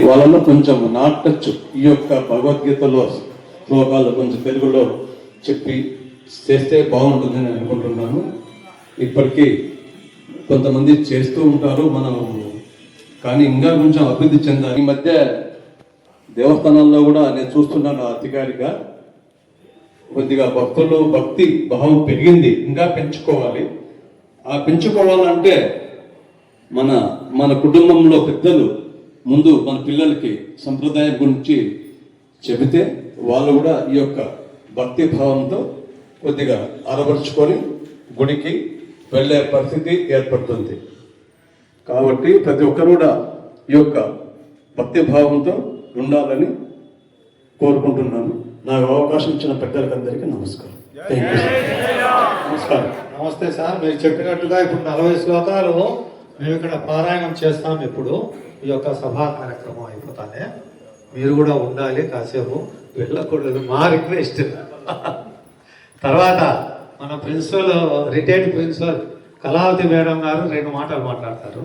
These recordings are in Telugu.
వాళ్ళలో కొంచెం నాటచ్చు ఈ యొక్క భగవద్గీతలో శ్లోకాలు కొంచెం తెలుగులో చెప్పి చేస్తే బాగుంటుందని అనుకుంటున్నాను. ఇప్పటికీ కొంతమంది చేస్తూ ఉంటారు మనం కానీ ఇంకా కొంచెం అభివృద్ధి చెందాలి. ఈ మధ్య దేవస్థానాల్లో కూడా నేను చూస్తున్నాను అధికారిగా కొద్దిగా భక్తులు భక్తి భావం పెరిగింది. ఇంకా పెంచుకోవాలి. ఆ పెంచుకోవాలంటే మన మన కుటుంబంలో పెద్దలు ముందు మన పిల్లలకి సంప్రదాయం గురించి చెబితే వాళ్ళు కూడా ఈ యొక్క భక్తి భావంతో కొద్దిగా అలవరుచుకొని గుడికి వెళ్ళే పరిస్థితి ఏర్పడుతుంది. కాబట్టి ప్రతి ఒక్కరు కూడా ఈ యొక్క భక్తి భావంతో ఉండాలని కోరుకుంటున్నాను. నాకు అవకాశం ఇచ్చిన పెద్దలకందరికీ నమస్కారం. థ్యాంక్ యూ నమస్కారం. నమస్తే సార్ మీరు చెప్పినట్టుగా ఇప్పుడు నలభై శ్లోకాలు మేము ఇక్కడ పారాయణం చేస్తాం ఇప్పుడు. ఈ యొక్క సభా కార్యక్రమం అయిపోతానే. మీరు కూడా ఉండాలి కాసేపు వెళ్ళకూడదు మా రిక్వెస్ట్. తర్వాత మన principal retired principal Kalavathi madam garu రెండు మాటలు మాట్లాడతారు.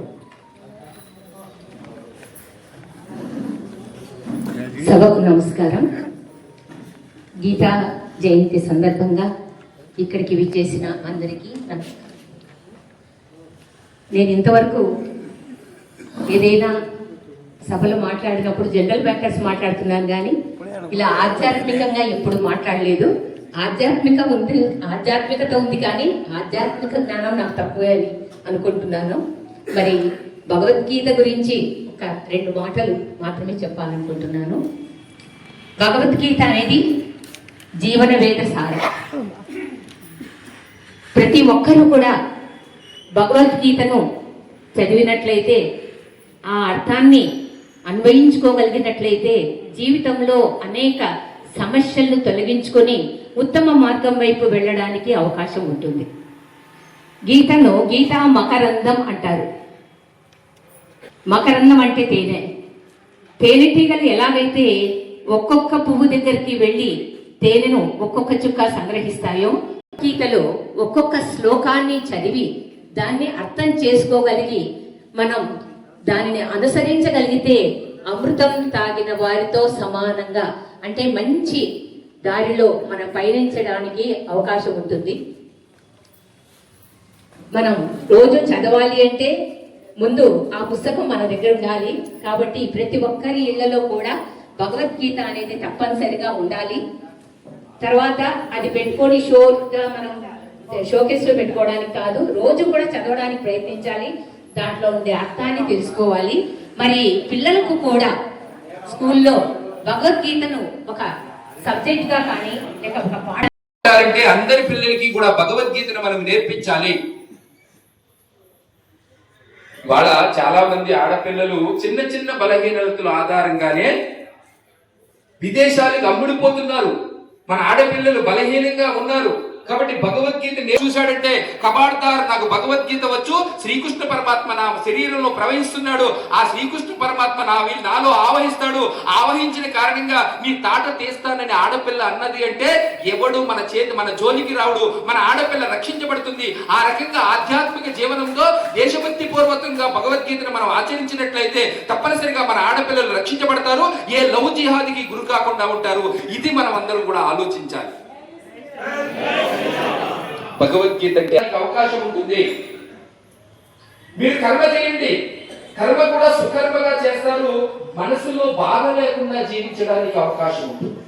సభకు నమస్కారం. గీతా జయంతి సందర్భంగా ఇక్కడికి విచ్చేసిన అందరికీ నమస్కారం. నేను ఇంతవరకు ఏదైనా సభలో మాట్లాడినప్పుడు జనరల్ మ్యాటర్స్ మాట్లాడుతున్నాను కానీ ఇలా ఆధ్యాత్మికంగా ఎప్పుడు మాట్లాడలేదు. ఆధ్యాత్మిక ఉంది ఆధ్యాత్మికత ఉంది కానీ ఆధ్యాత్మిక జ్ఞానం నాకు తక్కువే అని అనుకుంటున్నాను. మరి భగవద్గీత గురించి ఒక రెండు మాటలు మాత్రమే చెప్పాలనుకుంటున్నాను. భగవద్గీత అనేది జీవన వేద సారం. ప్రతి ఒక్కరూ కూడా భగవద్గీతను చదివినట్లయితే ఆ అర్థాన్ని అన్వయించుకోగలిగినట్లయితే జీవితంలో అనేక సమస్యలను తొలగించుకొని ఉత్తమ మార్గం వైపు వెళ్ళడానికి అవకాశం ఉంటుంది. గీతను గీతా మకరందం అంటారు. మకరందం అంటే తేనె. తేనెటీగలు ఎలాగైతే ఒక్కొక్క పువ్వు దగ్గరికి వెళ్ళి తేనెను ఒక్కొక్క చుక్క సంగ్రహిస్తాయో గీతలో ఒక్కొక్క శ్లోకాన్ని చదివి దాన్ని అర్థం చేసుకోగలిగి మనం దానిని అనుసరించగలిగితే అమృతం తాగిన వారితో సమానంగా అంటే మంచి దారిలో మనం పయనించడానికి అవకాశం ఉంటుంది. మనం రోజు చదవాలి అంటే ముందు ఆ పుస్తకం మన దగ్గర ఉండాలి. కాబట్టి ప్రతి ఒక్కరి ఇళ్ళలో కూడా భగవద్గీత అనేది తప్పనిసరిగా ఉండాలి. తర్వాత అది పెట్టుకొని షోగా మనం షోకేస్లో పెట్టుకోవడానికి కాదు రోజు కూడా చదవడానికి ప్రయత్నించాలి. దాంట్లో ఉండే అర్థాన్ని తెలుసుకోవాలి. మరి పిల్లలకు కూడా స్కూల్లో భగవద్గీతను ఒక సబ్జెక్ట్గా కానీ లేక ఒక పాఠ అంటే అందరి పిల్లలకి కూడా భగవద్గీతను మనం నేర్పించాలి. ఇవాళ చాలా మంది ఆడపిల్లలు చిన్న చిన్న బలహీనతల ఆధారంగానే విదేశాలకు అమ్ముడిపోతున్నారు. మన ఆడపిల్లలు బలహీనంగా ఉన్నారు. కాబట్టి భగవద్గీత నేను చూశాడంటే కబాడ్దార్ నాకు భగవద్గీత వచ్చు శ్రీకృష్ణ పరమాత్మ నా శరీరంలో ప్రవహిస్తున్నాడు ఆ శ్రీకృష్ణ పరమాత్మ నా నాలో ఆవహిస్తాడు ఆవహించిన కారణంగా నీ తాట తీస్తానని ఆడపిల్ల అన్నది అంటే ఎవడు మన చేతి మన జోలికి రావుడు మన ఆడపిల్ల రక్షించబడుతుంది. ఆ రకంగా ఆధ్యాత్మిక జీవనంలో దేశభక్తి పూర్వకంగా భగవద్గీతను మనం ఆచరించినట్లయితే తప్పనిసరిగా మన ఆడపిల్లలు రక్షించబడతారు ఏ లవ్ జిహాదికి గురి కాకుండా ఉంటారు. ఇది మనం అందరం కూడా ఆలోచించాలి. భగవద్గీత అంటే అవకాశం ఉంటుంది. మీరు కర్మ చేయండి. కర్మ కూడా సుకర్మగా చేస్తారు. మనసులో బాధ లేకుండా జీవించడానికి అవకాశం ఉంటుంది.